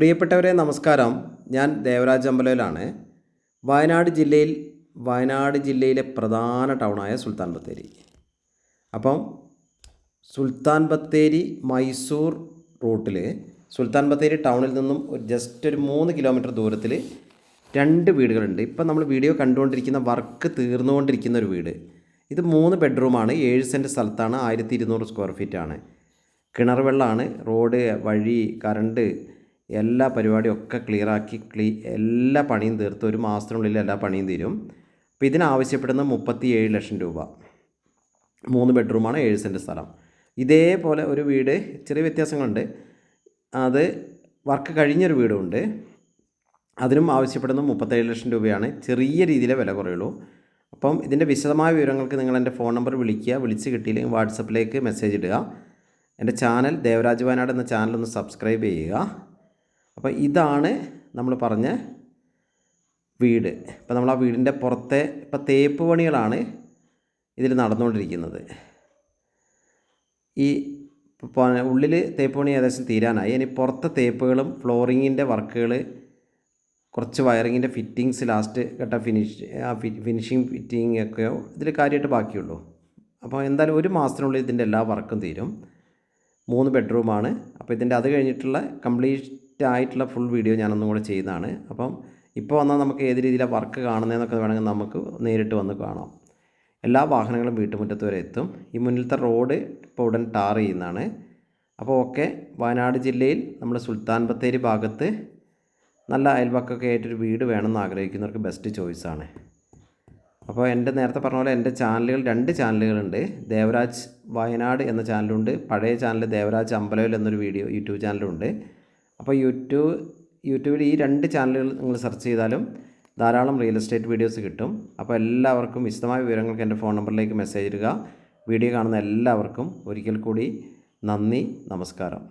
പ്രിയപ്പെട്ടവരെ നമസ്കാരം. ഞാൻ ദേവരാജ് അമ്പലയിലാണ് വയനാട് ജില്ലയിൽ വയനാട് ജില്ലയിലെ പ്രധാന ടൗണായ സുൽത്താൻ ബത്തേരി. അപ്പം സുൽത്താൻ ബത്തേരി മൈസൂർ റൂട്ടിൽ സുൽത്താൻ ബത്തേരി ടൗണിൽ നിന്നും ഒരു ജസ്റ്റ് ഒരു മൂന്ന് കിലോമീറ്റർ ദൂരത്തിൽ രണ്ട് വീടുകളുണ്ട്. ഇപ്പം നമ്മൾ വീഡിയോ കണ്ടുകൊണ്ടിരിക്കുന്ന വർക്ക് തീർന്നുകൊണ്ടിരിക്കുന്ന ഒരു വീട്. ഇത് മൂന്ന് ബെഡ്റൂമാണ് ഏഴ് സെന്റ് സ്ഥലത്താണ് ആയിരത്തി ഇരുന്നൂറ് സ്ക്വയർ ഫീറ്റാണ്. കിണർ വെള്ളമാണ് റോഡ് വഴി കറണ്ട് എല്ലാ പരിപാടിയും ഒക്കെ ക്ലിയറാക്കി ക്ലീ എല്ലാ പണിയും തീർത്ത് ഒരു മാസത്തിനുള്ളിൽ എല്ലാ പണിയും തീരും. അപ്പോൾ ഇതിനാവശ്യപ്പെടുന്ന മുപ്പത്തി ഏഴ് ലക്ഷം രൂപ. മൂന്ന് ബെഡ്റൂമാണ് ഏഴ് സെന്റ് സ്ഥലം. ഇതേപോലെ ഒരു വീട് ചെറിയ വ്യത്യാസങ്ങളുണ്ട്. അത് വർക്ക് കഴിഞ്ഞൊരു വീടുമുണ്ട്. അതിനും ആവശ്യപ്പെടുന്ന മുപ്പത്തേഴ് ലക്ഷം രൂപയാണ്. ചെറിയ രീതിയിലെ വില കുറയുള്ളൂ. അപ്പം ഇതിന്റെ വിശദമായ വിവരങ്ങൾക്ക് നിങ്ങൾ എന്റെ ഫോൺ നമ്പർ വിളിക്കുക. വിളിച്ച് കിട്ടിയില്ലെങ്കിൽ വാട്സപ്പിലേക്ക് മെസ്സേജ് ഇടുക. എന്റെ ചാനൽ ദേവരാജ് വയനാട് എന്ന ചാനൽ ഒന്ന് സബ്സ്ക്രൈബ് ചെയ്യുക. അപ്പോൾ ഇതാണ് നമ്മൾ പറഞ്ഞ വീട്. ഇപ്പോൾ നമ്മൾ ആ വീടിന്റെ പുറത്തെ ഇപ്പോൾ തേപ്പ് പണികളാണ് ഇതിൽ നടന്നുകൊണ്ടിരിക്കുന്നത്. ഈ ഉള്ളിൽ തേപ്പ് പണി ഏകദേശം തീരാനായി. ഇനി പുറത്തെ തേപ്പുകളും ഫ്ലോറിങ്ങിന്റെ വർക്കുകൾ കുറച്ച് വയറിങ്ങിന്റെ ഫിറ്റിങ്സ് ലാസ്റ്റ് ഘട്ട ഫിനിഷ് ആ ഫിനിഷിങ് ഫിറ്റിംഗ് ഒക്കെയോ ഇതിൽ കാര്യമായിട്ട് ബാക്കിയുള്ളൂ. അപ്പോൾ എന്തായാലും ഒരു മാസത്തിനുള്ളിൽ ഇതിന്റെ എല്ലാ വർക്കും തീരും. മൂന്ന് ബെഡ്റൂമാണ്. അപ്പോൾ ഇതിന്റെ അത് കഴിഞ്ഞിട്ടുള്ള കംപ്ലീറ്റ് ആയിട്ടുള്ള ഫുൾ വീഡിയോ ഞാനൊന്നും കൂടെ ചെയ്തതാണ്. അപ്പം ഇപ്പോൾ വന്നാൽ നമുക്ക് ഏത് രീതിയിലാണ് വർക്ക് കാണുന്നതെന്നൊക്കെ വേണമെങ്കിൽ നമുക്ക് നേരിട്ട് വന്ന് കാണാം. എല്ലാ വാഹനങ്ങളും വീട്ടുമുറ്റത്ത് വരെ എത്തും. ഈ മുന്നിലത്തെ റോഡ് ഇപ്പോൾ ഉടൻ ടാർ ചെയ്യുന്നതാണ്. അപ്പോൾ ഓക്കെ വയനാട് ജില്ലയിൽ നമ്മുടെ സുൽത്താൻ ബത്തേരി ഭാഗത്ത് നല്ല അയൽവക്കൊക്കെ ആയിട്ടൊരു വീട് വേണമെന്ന് ആഗ്രഹിക്കുന്നവർക്ക് ബെസ്റ്റ് ചോയ്സാണ് അപ്പോൾ എന്റെ നേരത്തെ പറഞ്ഞ പോലെ എന്റെ ചാനലുകൾ രണ്ട് ചാനലുകളുണ്ട് ദേവരാജ് വയനാട് എന്ന ചാനലുണ്ട് പഴയ ചാനൽ ദേവരാജ് അമ്പലവിൽ എന്നൊരു വീഡിയോ യൂട്യൂബ് ചാനലുണ്ട് അപ്പോൾ യൂട്യൂബ് യൂട്യൂബിൽ ഈ രണ്ട് ചാനലുകൾ നിങ്ങൾ സെർച്ച് ചെയ്താലും ധാരാളം റിയൽ എസ്റ്റേറ്റ് വീഡിയോസ് കിട്ടും. അപ്പോൾ എല്ലാവർക്കും വിശദമായ വിവരങ്ങൾക്ക് എന്റെ ഫോൺ നമ്പറിലേക്ക് മെസ്സേജ് ഇടുക. വീഡിയോ കാണുന്ന എല്ലാവർക്കും ഒരിക്കൽ കൂടി നന്ദി നമസ്കാരം.